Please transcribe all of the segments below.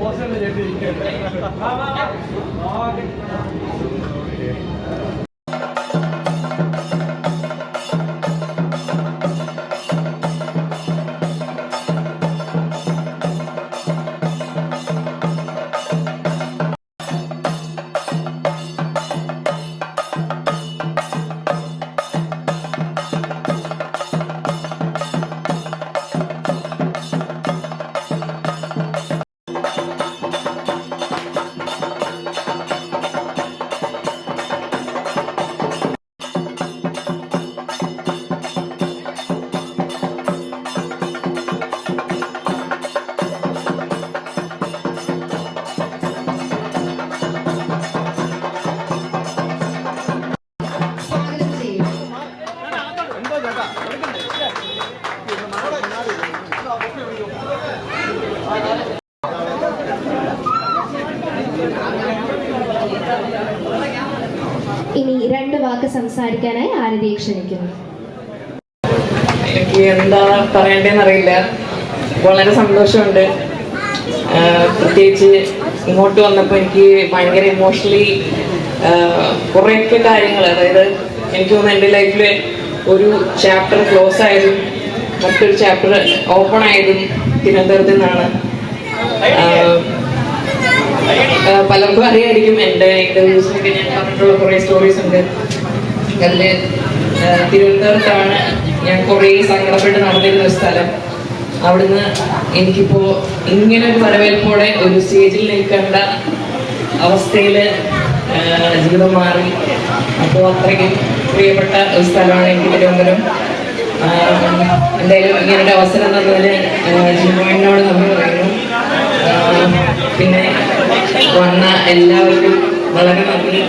वो से लेते हैं हाँ हाँ हाँ। ഇനി രണ്ട് വാക്ക് സംസാരിക്കാനായി ആരതിയെ ക്ഷണിക്കുന്നു. എനിക്ക് എന്താ പറയണ്ടേന്ന് അറിയില്ല വളരെ സന്തോഷമുണ്ട്. പ്രത്യേകിച്ച് ഇങ്ങോട്ട് വന്നപ്പോൾ എനിക്ക് ഭയങ്കര ഇമോഷണലി കുറേയൊക്കെ കാര്യങ്ങൾ അതായത് എനിക്ക് തോന്നുന്നു എന്റെ ലൈഫിൽ ഒരു ചാപ്റ്റർ ക്ലോസ് ആയതും മറ്റൊരു ചാപ്റ്റർ ഓപ്പൺ ആയതും തിരുവനന്തപുരത്ത് നിന്നാണ് പലർക്കും അറിയായിരിക്കും എന്റെ ഇന്റർവ്യൂസിലൊക്കെ ഞാൻ പറഞ്ഞിട്ടുള്ള കുറേ സ്റ്റോറീസ് ഉണ്ട്. അതിൽ തിരുവനന്തപുരത്താണ് ഞാൻ കുറേ സങ്കടപ്പെട്ട് നടന്നിരുന്ന ഒരു സ്ഥലം. അവിടുന്ന് എനിക്കിപ്പോൾ ഇങ്ങനെ ഒരു വരവേൽപ്പോടെ ഒരു സ്റ്റേജിൽ നിൽക്കേണ്ട അവസ്ഥയിൽ ജീവിതം മാറി. അപ്പോൾ അത്രയ്ക്കും പ്രിയപ്പെട്ട ഒരു സ്ഥലമാണ് എനിക്ക് തിരുവനന്തപുരം. എന്തായാലും ഇങ്ങനൊരു അവസരം തന്നതിന് ജിമോനോട് നന്ദി പറയുന്നു. പിന്നെ വന്ന എല്ലാവർക്കും വളരെ നന്ദി.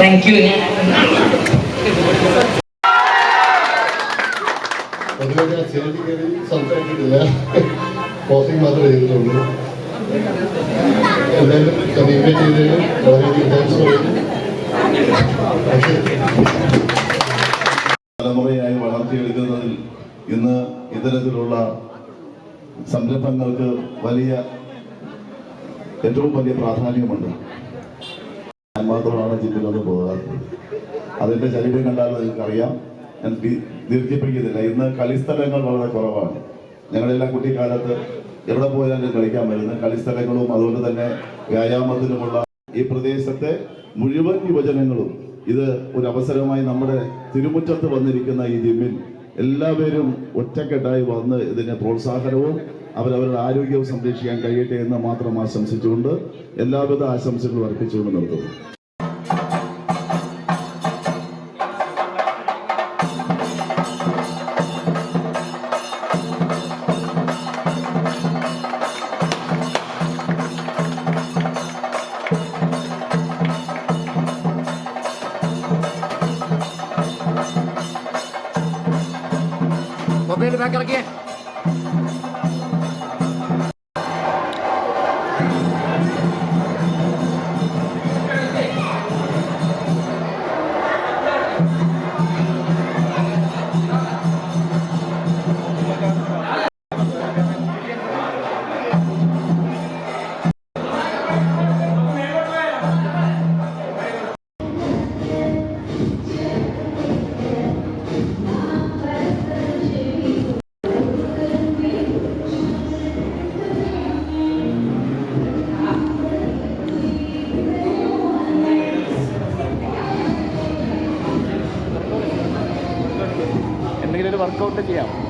താങ്ക് യു സംസാരിച്ചിട്ടില്ല. മാത്രമേ ചെയ്തിട്ടുള്ളൂ. പക്ഷേ തലമുറയായി വളർത്തിയെടുക്കുന്നതിൽ ഇന്ന് ഇത്തരത്തിലുള്ള സംരംഭങ്ങൾക്ക് വലിയ ഏറ്റവും വലിയ പ്രാധാന്യമുണ്ട്. ഞാൻ മാത്രമാണ് ഒന്ന് പോകാറ് അതിന്റെ ചരിത്രം കണ്ടാൽ നിങ്ങൾക്കറിയാം ഞാൻ ദീർഘിപ്പിക്കുന്നില്ല. ഇന്ന് കളിസ്ഥലങ്ങൾ വളരെ കുറവാണ്. ഞങ്ങളെല്ലാം കുട്ടിക്കാലത്ത് എവിടെ പോയാലും കളിക്കാൻ വരുന്ന കളിസ്ഥലങ്ങളും അതുകൊണ്ട് തന്നെ വ്യായാമത്തിനുമുള്ള ഈ പ്രദേശത്തെ മുഴുവൻ യുവജനങ്ങളും ഇത് ഒരു അവസരമായി നമ്മുടെ തിരുമുറ്റത്ത് വന്നിരിക്കുന്ന ഈ ജിമ്മിൽ എല്ലാവരും ഒറ്റക്കെട്ടായി വന്ന് ഇതിന് പ്രോത്സാഹനവും അവരവരുടെ ആരോഗ്യവും സംരക്ഷിക്കാൻ കഴിയട്ടെ എന്ന് മാത്രം ആശംസിച്ചുകൊണ്ട് എല്ലാവിധ ആശംസകളും അർപ്പിച്ചുകൊണ്ട് നിർത്തുന്നു. भाग कर रखिए എന്തെങ്കിലും ഒരു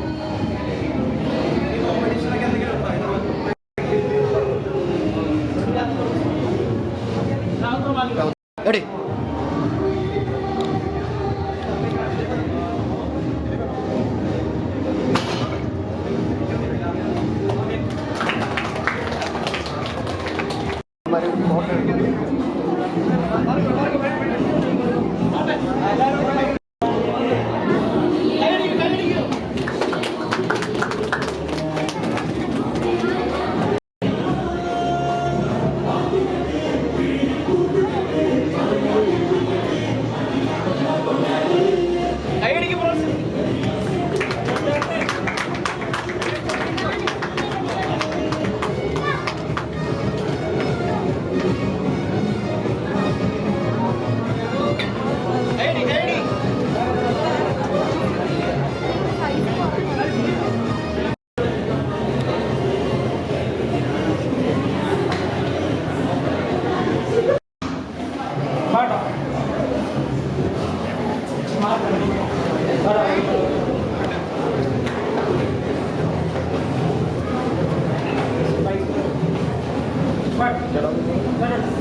Sir.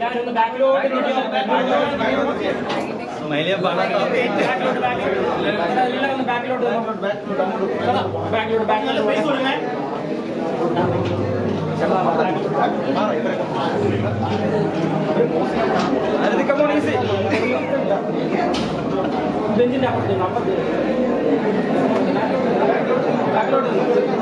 ഞാനൊന്ന് ബാക്കിലോട്ട് ബാക്കിലോട്ട് ബാക്കിലോട്ട് ബാക്കിലോട്ട് ബാക്കിലോട്ട്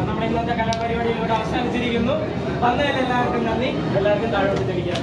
നമ്മുടെ ഇന്നത്തെ കലാപരിപാടി ഇവിടെ അവസാനിച്ചിരിക്കുന്നു വന്നതിൽ എല്ലാവർക്കും നന്ദി എല്ലാവർക്കും താഴോട്ട് തിരിക്കാം